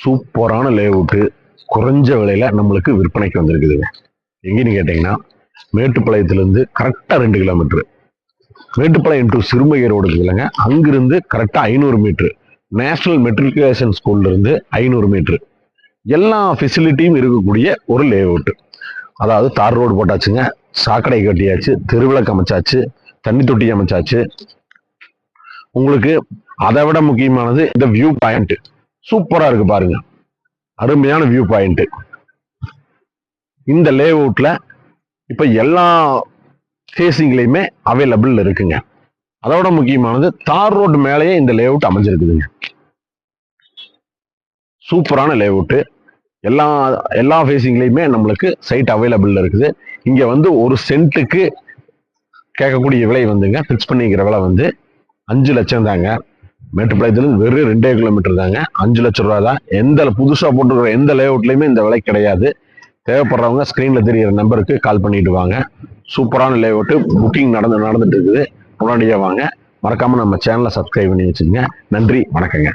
சூப்பரான லேஅவுட்டு குறைஞ்ச விலையில நம்மளுக்கு விற்பனைக்கு வந்திருக்குதுங்க எங்கேன்னு கேட்டிங்கன்னா மேட்டுப்பாளையத்துலேருந்து கரெக்டாக ரெண்டு கிலோமீட்டர் மேட்டுப்பாளையம் டு சிறுமைய ரோடு இல்லைங்க. அங்கிருந்து கரெக்டாக ஐநூறு மீட்ரு நேஷனல் மெட்ரிகுலேஷன் ஸ்கூல்ல இருந்து ஐநூறு மீட்ரு எல்லா ஃபெசிலிட்டியும் இருக்கக்கூடிய ஒரு லேஅவுட் அதாவது தார் ரோடு போட்டாச்சுங்க. சாக்கடை கட்டியாச்சு தெருவிளக்கு அமைச்சாச்சு தண்ணி தொட்டி அமைச்சாச்சு. உங்களுக்கு அதை விட முக்கியமானது இந்த வியூ பாயிண்ட் சூப்பரா இருக்கு பாருங்க. அருமையான வியூ பாயிண்ட் இந்த லே அவுட்டில் இப்ப எல்லா ஃபேஸிங்லையுமே அவைலபிள் இருக்குங்க. அதோட முக்கியமானது தார் ரோடு மேலேயே இந்த லேஅவுட் அமைஞ்சிருக்குதுங்க. சூப்பரான லே அவுட்டு எல்லா எல்லா ஃபேஸிங்லையுமே நம்மளுக்கு சைட் அவைலபிள் இருக்குது. இங்க வந்து ஒரு சென்ட்டுக்கு கேட்கக்கூடிய விலை வந்துங்க. ஃபிக்ஸ் பண்ணிக்கிற விலை வந்து அஞ்சு லட்சம் தாங்க. மேட்டுப்பாளையத்துலேருந்து வெறும் ரெண்டே கிலோமீட்டர் தாங்க. அஞ்சு லட்சம் ரூபா தான். எந்த புதுசாக போட்டுருக்கிற எந்த லேஅவுட்லையுமே இந்த விலை கிடையாது. தேவைப்படுறவங்க ஸ்க்ரீனில் தெரியிற நம்பருக்கு கால் பண்ணிட்டு வாங்க. சூப்பரான லேஅவுட்டு புக்கிங் நடந்து நடந்துட்டு இருக்குது. உடனடியாக வாங்க. மறக்காம நம்ம சேனலை சப்ஸ்கிரைப் பண்ணி வச்சுக்கோங்க. நன்றி வணக்கங்க.